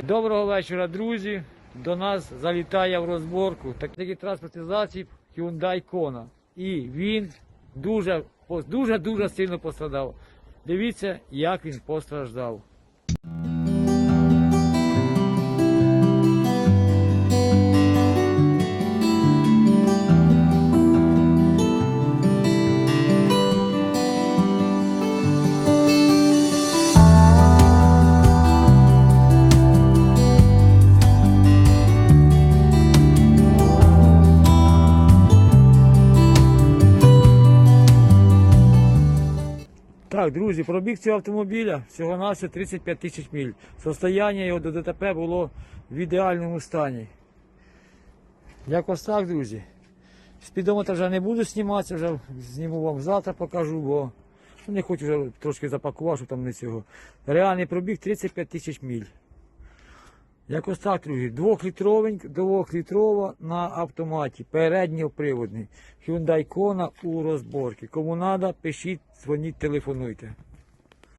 Доброго вечора, друзі. До нас залітає в розборку такий транспортний засіб Hyundai Kona. І він дуже дуже сильно пострадав. Дивіться, як він постраждав. Так, друзі, пробіг цього автомобіля всього на 35 тисяч міль. Состояння його до ДТП було в ідеальному стані. Якось так, друзі. Спідометр вже не буду зніматися, вже зніму вам завтра покажу, бо не хочу вже трошки запакувати, щоб там не цього. Реальний пробіг 35 тисяч міль. Якось так, друзі. Двохлітровеньк, двохлітрова на автоматі, передньоприводний. Hyundai Kona у розборці. Кому треба, пишіть, дзвоніть, телефонуйте.